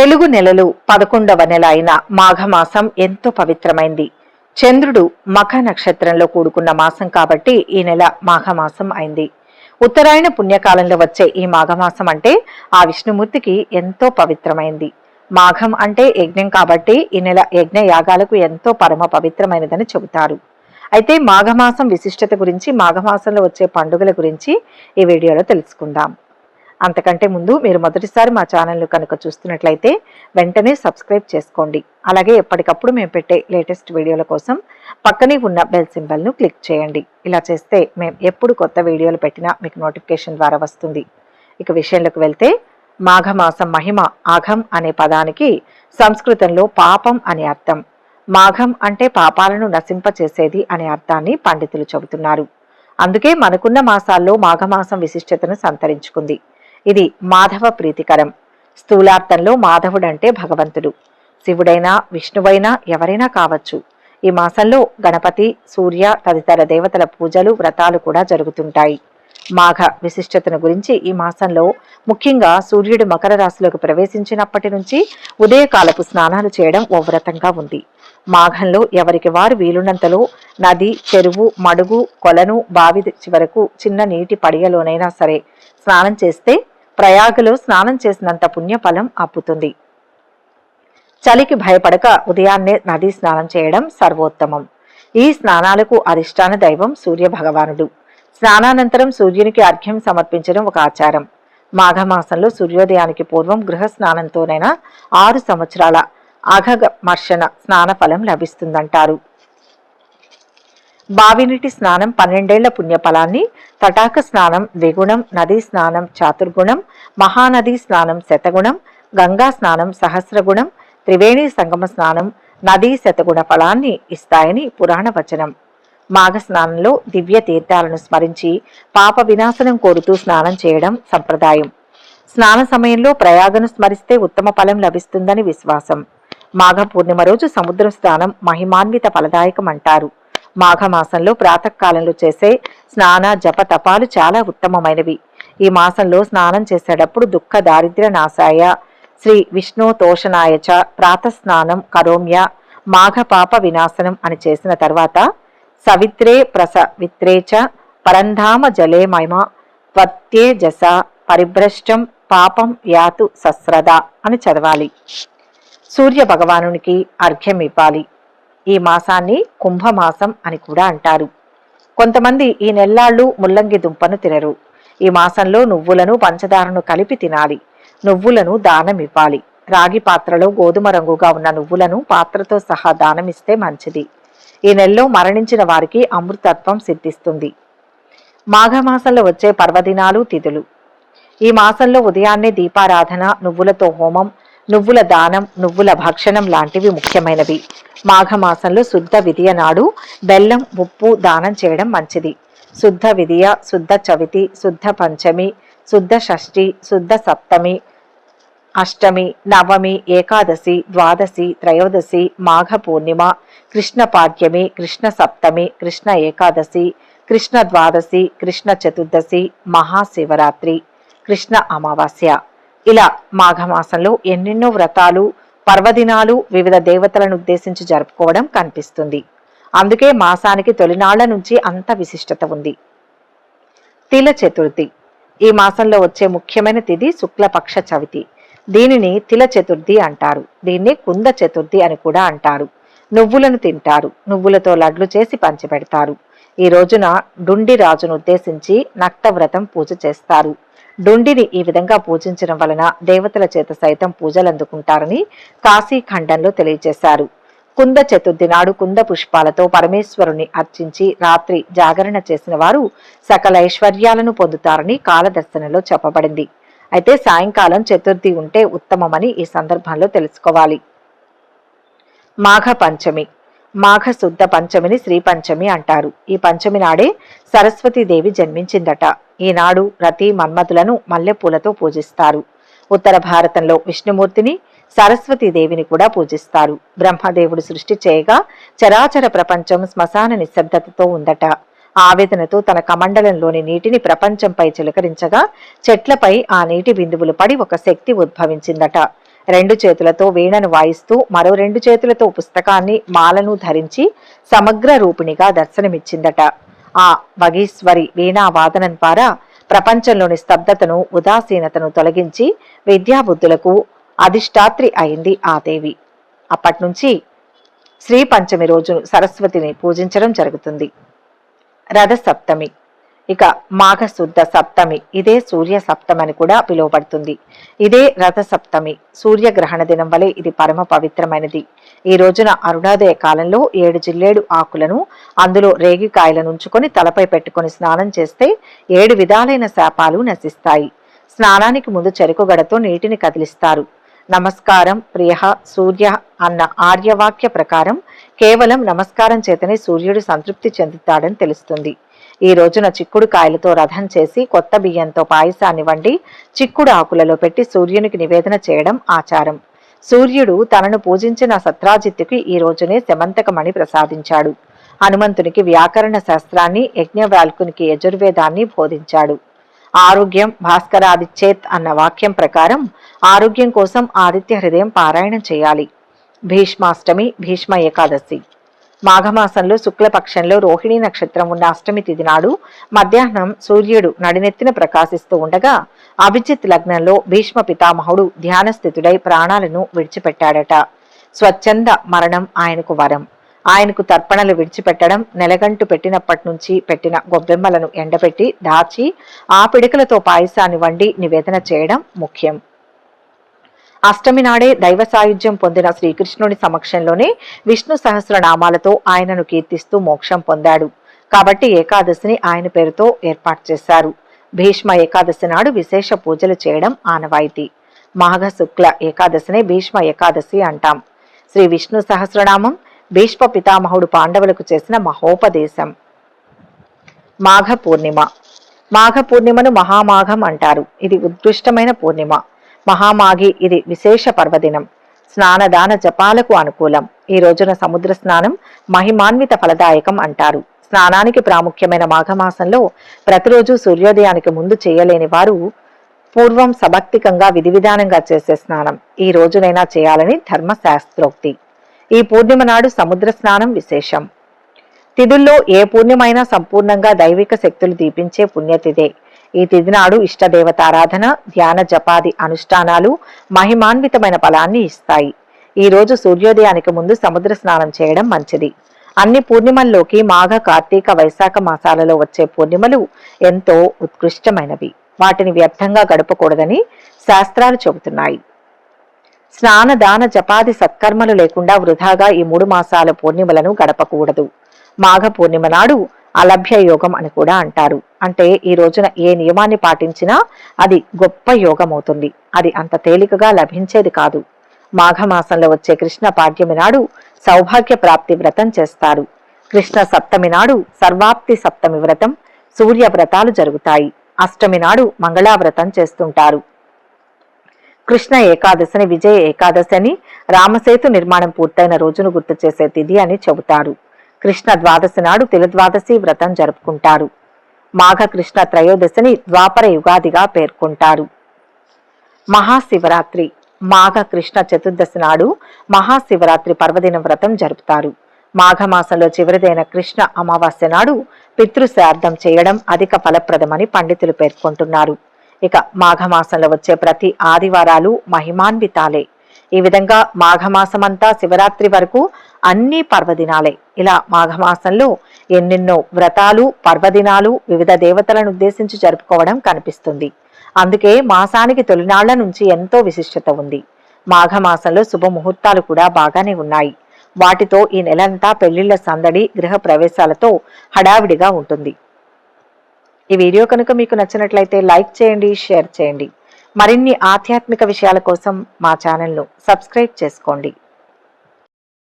తెలుగు నెలలు పదకొండవ నెల అయిన మాఘమాసం ఎంతో పవిత్రమైంది. చంద్రుడు మఖ నక్షత్రంలో కూడుకున్న మాసం కాబట్టి ఈ నెల మాఘమాసం అయింది. ఉత్తరాయణ పుణ్యకాలంలో వచ్చే ఈ మాఘమాసం అంటే ఆ విష్ణుమూర్తికి ఎంతో పవిత్రమైంది. మాఘం అంటే యజ్ఞం కాబట్టి ఈ నెల యజ్ఞ యాగాలకు ఎంతో పరమ పవిత్రమైనదని చెబుతారు. అయితే మాఘమాసం విశిష్టత గురించి మాఘమాసంలో వచ్చే పండుగల గురించి ఈ వీడియోలో తెలుసుకుందాం. అంతకంటే ముందు మీరు మొదటిసారి మా ఛానల్ను కనుక చూస్తున్నట్లయితే వెంటనే సబ్స్క్రైబ్ చేసుకోండి. అలాగే ఎప్పటికప్పుడు మేము పెట్టే లేటెస్ట్ వీడియోల కోసం పక్కనే ఉన్న బెల్ సింబల్ను క్లిక్ చేయండి. ఇలా చేస్తే మేము ఎప్పుడు కొత్త వీడియోలు పెట్టినా మీకు నోటిఫికేషన్ ద్వారా వస్తుంది. ఇక విషయంలోకి వెళ్తే మాఘమాసం మహిమ ఆఘం అనే పదానికి సంస్కృతంలో పాపం అని అర్థం. మాఘం అంటే పాపాలను నశింపచేసేది అనే అర్థాన్ని పండితులు చెబుతున్నారు. అందుకే మనకున్న మాసాల్లో మాఘమాసం విశిష్టతను సంతరించుకుంది. ఇది మాధవ ప్రీతికరం. స్థూలార్థంలో మాధవుడంటే భగవంతుడు. శివుడైనా విష్ణువైనా ఎవరైనా కావచ్చు. ఈ మాసంలో గణపతి సూర్య తదితర దేవతల పూజలు వ్రతాలు కూడా జరుగుతుంటాయి. మాఘ విశిష్టతను గురించి ఈ మాసంలో ముఖ్యంగా సూర్యుడు మకర రాశిలోకి ప్రవేశించినప్పటి నుంచి ఉదయకాలపు స్నానాలు చేయడం ఓ వ్రతంగా ఉంది. మాఘంలో ఎవరికి వారు వీలున్నంతలో నది చెరువు మడుగు కొలను బావి చివరకు చిన్న నీటి పడియలోనైనా సరే స్నానం చేస్తే ప్రయాగలో స్నానం చేసినంత పుణ్యఫలం అప్పుతుంది చలికి భయపడక ఉదయాన్నే నది స్నానం చేయడం సర్వోత్తమం. ఈ స్నానాలకు అధిష్టాన దైవం సూర్య భగవానుడు. స్నానానంతరం సూర్యునికి అర్ఘ్యం సమర్పించడం ఒక ఆచారం. మాఘమాసంలో సూర్యోదయానికి పూర్వం గృహ స్నానంతోనైనా ఆరు సంవత్సరాల అఘమర్షణ స్నాన ఫలం లభిస్తుందంటారు. బావినీటి స్నానం పన్నెండేళ్ళ పుణ్యఫలాన్ని తటాక స్నానం ద్విగుణం నదీ స్నానం చాతుర్గుణం మహానదీ స్నానం శతగుణం గంగా స్నానం సహస్రగుణం త్రివేణి సంగమ స్నానం నదీ శతగుణ ఫలాన్ని ఇస్తాయని పురాణ వచనం. మాఘ స్నానంలో దివ్య తీర్థాలను స్మరించి పాప వినాశనం కోరుతూ స్నానం చేయడం సంప్రదాయం. స్నాన సమయంలో ప్రయాగను స్మరిస్తే ఉత్తమ ఫలం లభిస్తుందని విశ్వాసం. మాఘ పూర్ణిమ రోజు సముద్ర స్నానం మహిమాన్విత ఫలదాయకం అంటారు. మాఘమాసంలో ప్రాతకాలంలో చేసే స్నాన జప తపాలు చాలా ఉత్తమమైనవి. ఈ మాసంలో స్నానం చేసేటప్పుడు దుఃఖ దారిద్ర్య నాశాయ. శ్రీ విష్ణు తోషణాయ చ ప్రాతస్నానం కరోమ్య మాఘ పాప వినాశనం అని చేసిన తర్వాత సవిత్రే ప్రసవిత్రే చ పరంధామ జలే మహిమ త్వత్యే జస పరిభ్రష్టం పాపం యాతు సస్రద అని చదవాలి. సూర్య భగవానునికి అర్ఘ్యం ఇవ్వాలి. ఈ మాసాన్ని కుంభమాసం అని కూడా అంటారు. కొంతమంది ఈ నెల్లాళ్ళు ముల్లంగి దుంపను తినరు. ఈ మాసంలో నువ్వులను పంచదారను కలిపి తినాలి. నువ్వులను దానం ఇవ్వాలి రాగి పాత్రలో గోధుమ రంగుగా ఉన్న నువ్వులను పాత్రతో సహా దానమిస్తే మంచిది. ఈ నెలలో మరణించిన వారికి అమృతత్వం సిద్ధిస్తుంది. మాఘమాసంలో వచ్చే పర్వదినాలు తిథులు. ఈ మాసంలో ఉదయాన్నే దీపారాధన నువ్వులతో హోమం నువ్వుల దానం నువ్వుల భక్షణం లాంటివి ముఖ్యమైనవి. మాఘమాసంలో శుద్ధ విధియ నాడు బెల్లం ఉప్పు దానం చేయడం మంచిది. శుద్ధ విధియ శుద్ధ చవితి శుద్ధ పంచమి శుద్ధ షష్ఠి శుద్ధ సప్తమి అష్టమి నవమి ఏకాదశి ద్వాదశి త్రయోదశి మాఘ పూర్ణిమ కృష్ణ పాడ్యమి కృష్ణ సప్తమి కృష్ణ ఏకాదశి కృష్ణ ద్వాదశి కృష్ణ చతుర్దశి మహాశివరాత్రి కృష్ణ అమావాస్య. ఇలా మాఘమాసంలో ఎన్నెన్నో వ్రతాలు పర్వదినాలు వివిధ దేవతలను ఉద్దేశించి జరుపుకోవడం కనిపిస్తుంది. అందుకే మాసానికి తొలినాళ్ళ నుంచి అంత విశిష్టత ఉంది. తిల చతుర్థి. ఈ మాసంలో వచ్చే ముఖ్యమైన తిథి శుక్లపక్ష చవితి. దీనిని తిల చతుర్థి అంటారు. దీన్ని కుంద చతుర్థి అని కూడా అంటారు. నువ్వులను తింటారు. నువ్వులతో లడ్లు చేసి పంచిపెడతారు. ఈ రోజున డుండి రాజును ఉద్దేశించి నక్తవ్రతం పూజ చేస్తారు. డుండిని ఈ విధంగా పూజించడం వలన దేవతల చేత సైతం పూజలు అందుకుంటారని కాశీ ఖండంలో తెలియజేశారు. కుంద చతుర్థి నాడు కుంద పుష్పాలతో పరమేశ్వరుని అర్చించి రాత్రి జాగరణ చేసిన వారు సకల ఐశ్వర్యాలను పొందుతారని కాలదర్శనలో చెప్పబడింది. అయితే సాయంకాలం చతుర్థి ఉంటే ఉత్తమమని ఈ సందర్భంలో తెలుసుకోవాలి. మాఘ పంచమి మాఘశుద్ధ పంచమిని శ్రీ పంచమి అంటారు. ఈ పంచమి నాడే సరస్వతీదేవి జన్మించిందట. ఈనాడు రతి మన్మధులను మల్లెపూలతో పూజిస్తారు. ఉత్తర భారతంలో విష్ణుమూర్తిని సరస్వతీదేవిని కూడా పూజిస్తారు. బ్రహ్మదేవుడు సృష్టి చేయగా చరాచర ప్రపంచం శ్మశాన నిశ్శబ్దతతో ఉందట. ఆవేదనతో తన కమండలంలోని నీటిని ప్రపంచంపై చిలకరించగా చెట్లపై ఆ నీటి బిందువులు పడి ఒక శక్తి ఉద్భవించిందట. రెండు చేతులతో వీణను వాయిస్తూ మరో రెండు చేతులతో పుస్తకాన్ని మాలను ధరించి సమగ్ర రూపిణిగా దర్శనమిచ్చిందట. ఆ వగీశ్వరి వీణా వాదనం ద్వారా ప్రపంచంలోని స్తబ్దతను ఉదాసీనతను తొలగించి విద్యాబుద్ధులకు అధిష్టాత్రి అయింది ఆ దేవి. అప్పటి నుంచి శ్రీ పంచమి రోజు సరస్వతిని పూజించడం జరుగుతుంది. రథ సప్తమి ఇక మాఘశుద్ధ సప్తమి. ఇదే సూర్య సప్తమి అని కూడా పిలువబడుతుంది. ఇదే రథ సప్తమి సూర్యగ్రహణ దినం వలె ఇది పరమ పవిత్రమైనది. ఈ రోజున అరుణోదయ కాలంలో ఏడు జిల్లేడు ఆకులను అందులో రేగికాయలను ఉంచుకొని తలపై పెట్టుకొని స్నానం చేస్తే ఏడు విధాలైన శాపాలు నశిస్తాయి. స్నానానికి ముందు చెరుకుగడతో నీటిని కదిలిస్తారు. నమస్కారం ప్రియ సూర్య అన్న ఆర్యవాక్య ప్రకారం కేవలం నమస్కారం చేతనే సూర్యుడు సంతృప్తి చెందుతాడని తెలుస్తుంది. ఈ రోజున చిక్కుడు కాయలతో రథం చేసి కొత్త బియ్యంతో పాయసాన్ని వండి చిక్కుడు ఆకులలో పెట్టి సూర్యునికి నివేదన చేయడం ఆచారం. సూర్యుడు తనను పూజించిన సత్రాజిత్తుకి ఈ రోజునే శమంతకమణి ప్రసాదించాడు. హనుమంతునికి వ్యాకరణ శాస్త్రాన్ని యజ్ఞవాల్కునికి యజుర్వేదాన్ని బోధించాడు. ఆరోగ్యం భాస్కరాదిచ్చేత్ అన్న వాక్యం ప్రకారం ఆరోగ్యం కోసం ఆదిత్య హృదయం పారాయణం చేయాలి. భీష్మాష్టమి భీష్మ ఏకాదశి. మాఘమాసంలో శుక్లపక్షంలో రోహిణీ నక్షత్రం ఉన్న అష్టమి తిథి నాడు మధ్యాహ్నం సూర్యుడు నడినెత్తిన ప్రకాశిస్తూ ఉండగా అభిజిత్ లగ్నంలో భీష్మ పితామహుడు ధ్యానస్థితుడై ప్రాణాలను విడిచిపెట్టాడట. స్వచ్ఛంద మరణం ఆయనకు వరం. ఆయనకు తర్పణలు విడిచిపెట్టడం నెలగంటు పెట్టినప్పటి నుంచి పెట్టిన గొబ్బెమ్మలను ఎండబెట్టి దాచి ఆ పిడికలతో పాయసాన్ని వండి నివేదన చేయడం ముఖ్యం. అష్టమి నాడే దైవ సాయుధ్యం పొందిన శ్రీకృష్ణుడి సమక్షంలోనే విష్ణు సహస్రనామాలతో ఆయనను కీర్తిస్తూ మోక్షం పొందాడు. కాబట్టి ఏకాదశిని ఆయన పేరుతో ఏర్పాటు చేశారు. భీష్మ ఏకాదశి నాడు విశేష పూజలు చేయడం ఆనవాయితీ. మాఘ శుక్ల ఏకాదశిని భీష్మ ఏకాదశి అంటాం. శ్రీ విష్ణు సహస్రనామం భీష్మ పితామహుడు పాండవులకు చేసిన మహోపదేశం. మాఘ పూర్ణిమ. మాఘ పూర్ణిమను మహామాఘం అంటారు. ఇది ఉత్కృష్టమైన పూర్ణిమ. మహామాఘి ఇది విశేష పర్వదినం. స్నానదాన జపాలకు అనుకూలం. ఈ రోజున సముద్ర స్నానం మహిమాన్విత ఫలదాయకం అంటారు. స్నానానికి ప్రాముఖ్యమైన మాఘమాసంలో ప్రతిరోజు సూర్యోదయానికి ముందు చేయలేని వారు పూర్వం సభక్తికంగా విధి విధానంగా చేసే స్నానం. ఈ రోజునైనా చేయాలని ధర్మశాస్త్రోక్తి. ఈ పూర్ణిమ నాడు సముద్ర స్నానం విశేషం. తిథుల్లో ఏ పూర్ణిమైనా సంపూర్ణంగా దైవిక శక్తులు దీపించే పుణ్యతిథే. ఈ తిథి నాడు ఇష్టదేవతారాధన ధ్యాన జపాది అనుష్ఠానాలు మహిమాన్వితమైన ఫలాన్ని ఇస్తాయి. ఈ రోజు సూర్యోదయానికి ముందు సముద్ర స్నానం చేయడం మంచిది. అన్ని పూర్ణిమల్లోకి మాఘ కార్తీక వైశాఖ మాసాలలో వచ్చే పూర్ణిమలు ఎంతో ఉత్కృష్టమైనవి. వాటిని వ్యర్థంగా గడపకూడదని శాస్త్రాలు చెబుతున్నాయి. స్నాన దాన జపాది సత్కర్మలు లేకుండా వృధాగా ఈ మూడు మాసాల పూర్ణిమలను గడపకూడదు. మాఘ పూర్ణిమ నాడు అలభ్య యోగం అని కూడా అంటారు. అంటే ఈ రోజున ఏ నియమాన్ని పాటించినా అది గొప్ప యోగం అవుతుంది అది అంత తేలికగా లభించేది కాదు. మాఘమాసంలో వచ్చే కృష్ణ పాడ్యమి నాడు సౌభాగ్య ప్రాప్తి వ్రతం చేస్తారు. కృష్ణ సప్తమి నాడు సర్వాప్తి సప్తమి వ్రతం సూర్య వ్రతాలు జరుగుతాయి. అష్టమి నాడు మంగళావ్రతం చేస్తుంటారు. కృష్ణ ఏకాదశిని విజయ ఏకాదశి అని రామసేతు నిర్మాణం పూర్తయిన రోజును గుర్తు చేసే తిథి అని చెబుతారు. కృష్ణ ద్వాదశి నాడు తిలద్వాదశి వ్రతం జరుపుకుంటారు. మాఘ కృష్ణ త్రయోదశిని ద్వాపర యుగాదిగా పేర్కొంటారు మహాశివరాత్రి మాఘ కృష్ణ చతుర్దశి నాడు మహాశివరాత్రి పర్వదిన వ్రతం జరుపుతారు. మాఘమాసంలో చివరిదైన కృష్ణ అమావాస్య నాడు పితృశ్రార్థం చేయడం అధిక ఫలప్రదమని పండితులు పేర్కొంటున్నారు. ఇక మాఘమాసంలో వచ్చే ప్రతి ఆదివారాలు మహిమాన్వితాలే. ఈ విధంగా మాఘమాసమంతా శివరాత్రి వరకు అన్ని పర్వదినాలే. ఇలా మాఘమాసంలో ఎన్నెన్నో వ్రతాలు పర్వదినాలు వివిధ దేవతలను ఉద్దేశించి జరుపుకోవడం కనిపిస్తుంది. అందుకే మాసానికి తొలినాళ్ళ నుంచి ఎంతో విశిష్టత ఉంది. మాఘమాసంలో శుభముహూర్తాలు కూడా బాగానే ఉన్నాయి. వాటితో ఈ నెలంతా పెళ్ళిళ్ళ సందడి గృహ ప్రవేశాలతో హడావిడిగా ఉంటుంది. ఈ వీడియో కనుక మీకు నచ్చినట్లయితే లైక్ చేయండి షేర్ చేయండి. మరిన్ని ఆధ్యాత్మిక విషయాల కోసం మా ఛానల్ను సబ్స్క్రైబ్ చేసుకోండి.